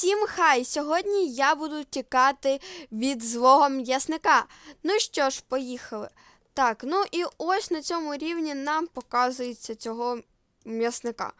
Усім хай! Сьогодні я буду тікати від злого м'ясника. Ну що ж, поїхали. Так, ну і ось на цьому рівні нам показується цього м'ясника.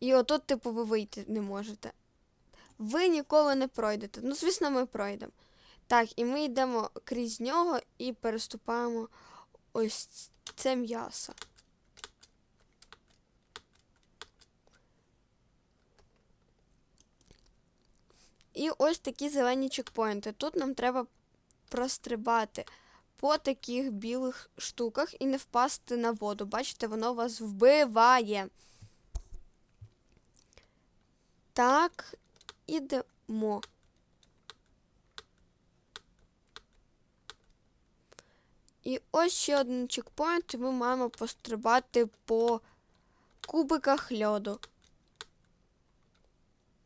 І отут, типу, ви вийти не можете. Ви ніколи не пройдете. Ну, звісно, ми пройдемо. Так, і ми йдемо крізь нього і переступаємо ось це м'ясо. І ось такі зелені чекпоінти. Тут нам треба прострибати по таких білих штуках і не впасти на воду. Бачите, воно вас вбиває. Так, ідемо. І ось ще один чекпоінт, і ми маємо пострибати по кубиках льоду.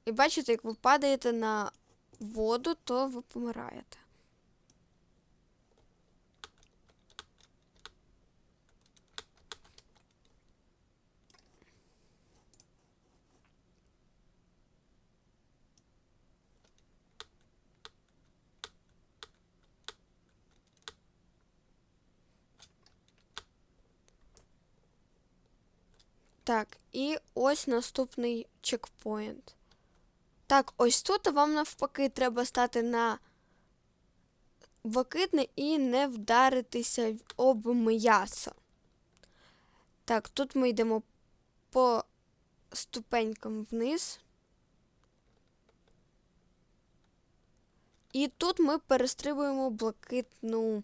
І бачите, як ви падаєте на воду, то ви помираєте. Так, і ось наступний чекпоінт. Так, ось тут вам навпаки треба стати на блакитне і не вдаритися об м'ясо. Так, тут ми йдемо по ступенькам вниз. І тут ми перестрибуємо блакитну.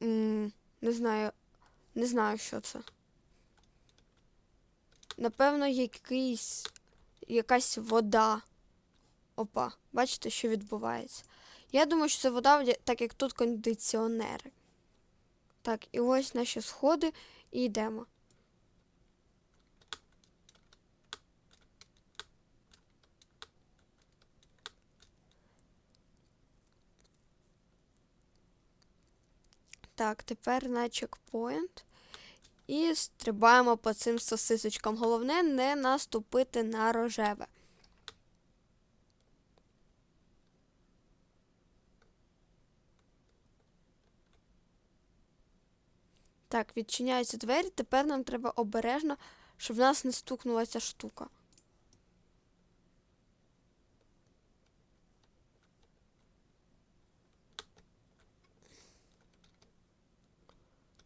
Не знаю, не знаю, що це. Напевно, якийсь якась вода. Опа, бачите, що відбувається? Я думаю, що це вода, так як тут кондиціонери. Так, і ось наші сходи і йдемо. Так, тепер на чекпоінт. І стрибаємо по цим сосисочкам. Головне не наступити на рожеве. Так, відчиняються двері. Тепер нам треба обережно, щоб в нас не стукнулася штука.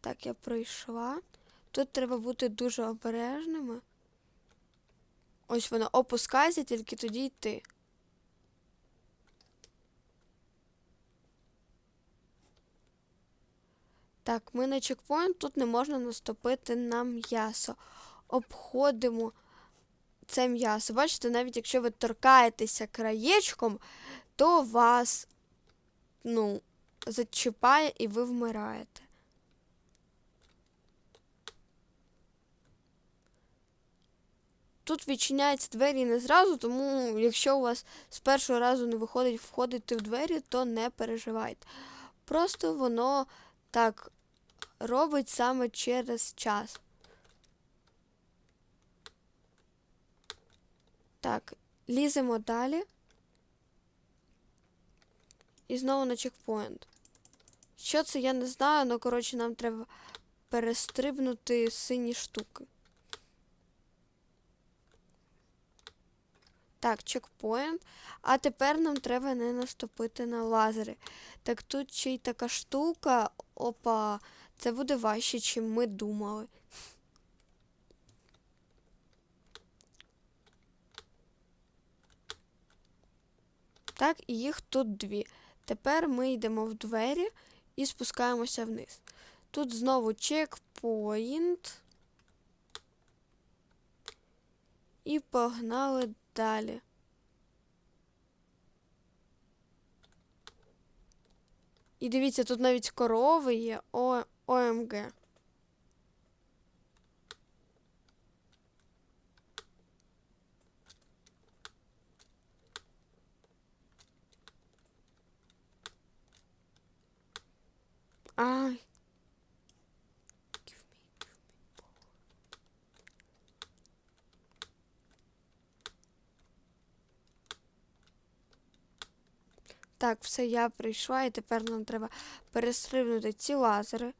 Так, я пройшла. Тут треба бути дуже обережними. Ось воно опускається, тільки тоді йти. Так, ми на чекпоінт, тут не можна наступити на м'ясо. Обходимо це м'ясо. Бачите, навіть якщо ви торкаєтеся краєчком, то вас, ну, зачіпає і ви вмираєте. Тут відчиняються двері не зразу, тому якщо у вас з першого разу не виходить входити в двері, то не переживайте. Просто воно так робить саме через час. Так, ліземо далі. І знову на чекпоінт. Що це, я не знаю, але, коротше, нам треба перестрибнути сині штуки. Так, чекпоінт. А тепер нам треба не наступити на лазери. Так тут ще й така штука. Опа, це буде важче, чим ми думали. Так, і їх тут дві. Тепер ми йдемо в двері і спускаємося вниз. Тут знову чекпоінт. І погнали далі. І дивіться, тут навіть корови є. О, ОМГ. Ай. Так, все, я прийшла, і тепер нам треба перестрибнути ці лазери.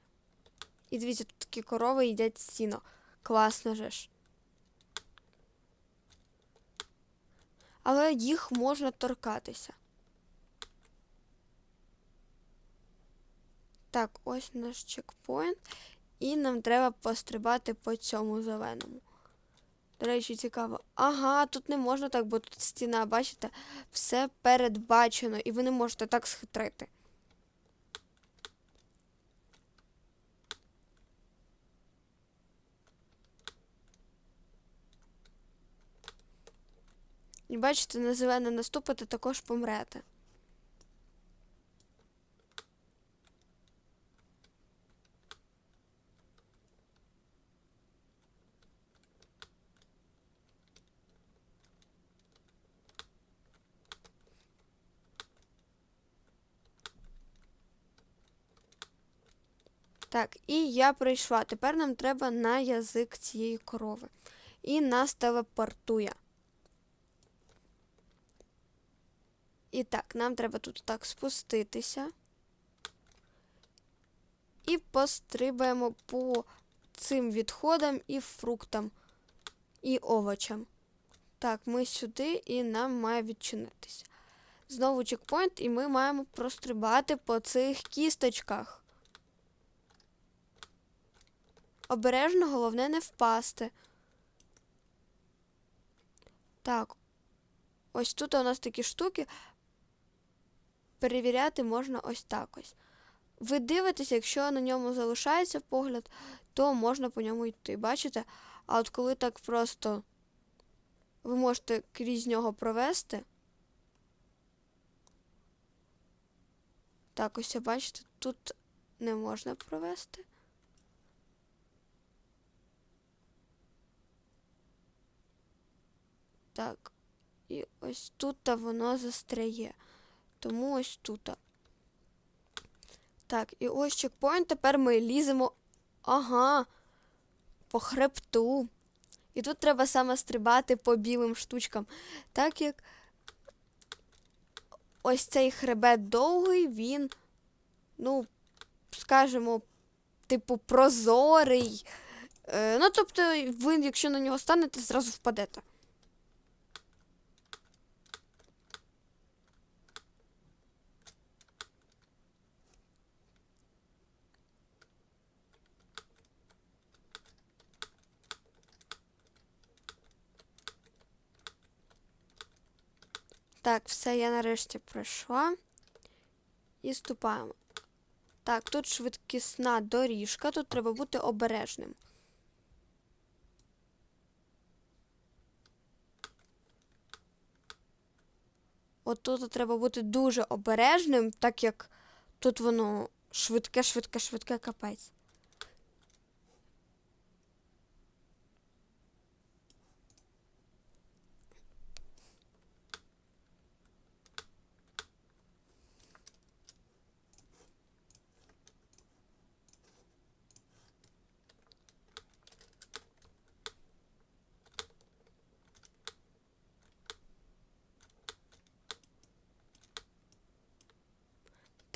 І дивіться, тут такі корови їдять сіно. Класно же ж. Але їх можна торкатися. Так, ось наш чекпоінт. І нам треба пострибати по цьому зеленому. До речі, цікаво. Ага, тут не можна так, бо тут стіна, бачите, все передбачено, і ви не можете так схитрити. І бачите, на зелене наступите, також помрете. Так, і я прийшла. Тепер нам треба на язик цієї корови. І нас телепортує. І так, нам треба тут так спуститися. І пострибаємо по цим відходам і фруктам, і овочам. Так, ми сюди і нам має відчинитися. Знову чекпоінт, і ми маємо прострибати по цих кісточках. Обережно, головне не впасти. Так. Ось тут у нас такі штуки. Перевіряти можна ось так ось. Ви дивитесь, якщо на ньому залишається погляд, то можна по ньому йти. Бачите? А от коли так просто ви можете крізь нього провести. Так, ось бачите, тут не можна провести. Так, і ось тут воно застряє. Тому ось тут. Так, і ось чекпоінт. Тепер ми ліземо. Ага, по хребту. І тут треба саме стрибати по білим штучкам. Так як ось цей хребет довгий, він, ну, скажімо, типу, прозорий. Е, ну, тобто, ви, якщо на нього станете, зразу впадете. Так, все, я нарешті пройшла. І ступаємо. Так, тут швидкісна доріжка, тут треба бути обережним. От тут треба бути дуже обережним, так як тут воно швидке, швидке, швидке капець.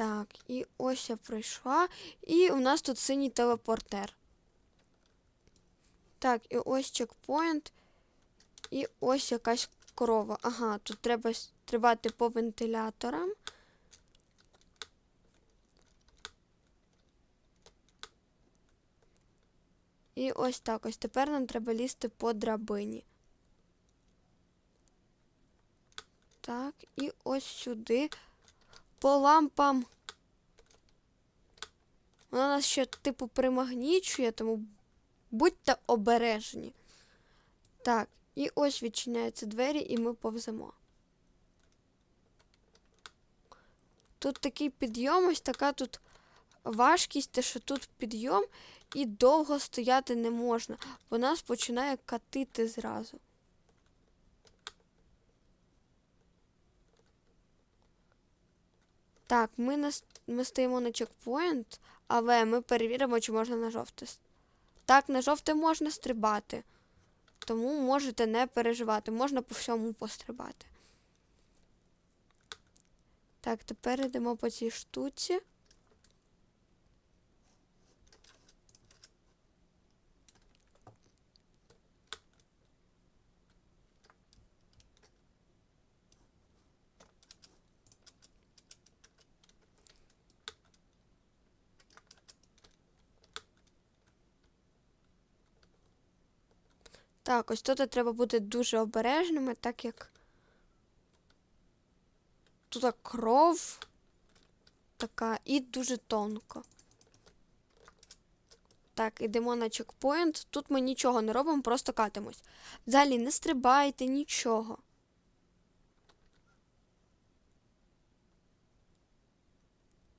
Так, і ось я пройшла. І у нас тут синій телепортер. Так, і ось чекпоінт. І ось якась корова. Ага, тут треба стрибати по вентиляторам. І ось так ось. Тепер нам треба лізти по драбині. Так, і ось сюди по лампам. Вона нас ще, типу, примагнічує, тому будьте обережні. Так, і ось відчиняються двері, і ми повземо. Тут такий підйом, ось така тут важкість, те, що тут підйом і довго стояти не можна, бо нас починає катити зразу. Так, ми нас, ми стоїмо на чекпоінт, але ми перевіримо, чи можна на жовте. Так, на жовте можна стрибати. Тому можете не переживати, можна по всьому пострибати. Так, тепер йдемо по цій штуці. Так, ось тут треба бути дуже обережними, так як тут кров така і дуже тонко. Так, ідемо на чекпоінт. Тут ми нічого не робимо, просто катимось. Взагалі не стрибайте, нічого.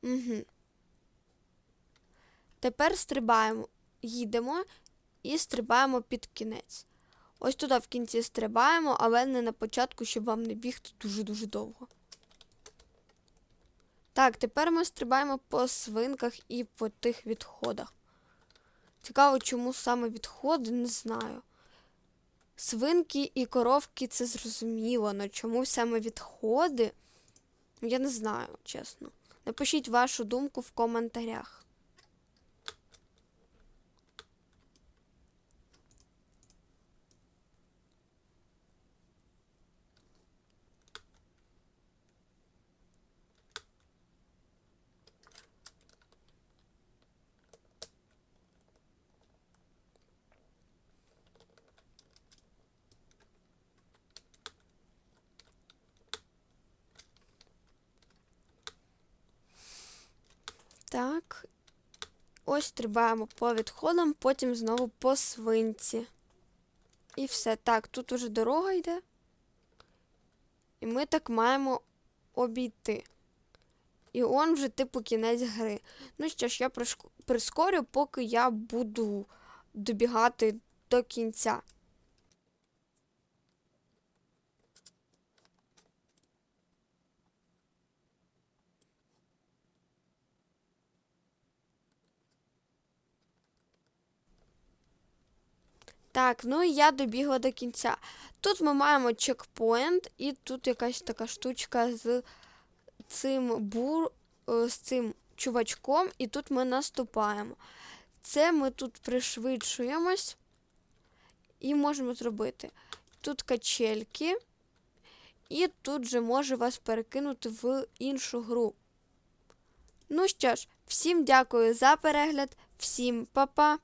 Угу. Тепер стрибаємо, їдемо і стрибаємо під кінець. Ось туди в кінці стрибаємо, але не на початку, щоб вам не бігти дуже-дуже довго. Так, тепер ми стрибаємо по свинках і по тих відходах. Цікаво, чому саме відходи, не знаю. Свинки і коровки це зрозуміло, але чому саме відходи? Я не знаю, чесно. Напишіть вашу думку в коментарях. Так. Ось стрибаємо по відходам, потім знову по свинці. І все. Так, тут уже дорога йде. І ми так маємо обійти. І он вже типу кінець гри. Ну що ж, я прискорю, поки я буду добігати до кінця. Так, ну і я добігла до кінця. Тут ми маємо чекпоінт, і тут якась така штучка з цим бур, е, з цим чувачком, і тут ми наступаємо. Це ми тут пришвидшуємось і можемо зробити. Тут качельки, і тут же може вас перекинути в іншу гру. Ну що ж, всім дякую за перегляд, всім па-па!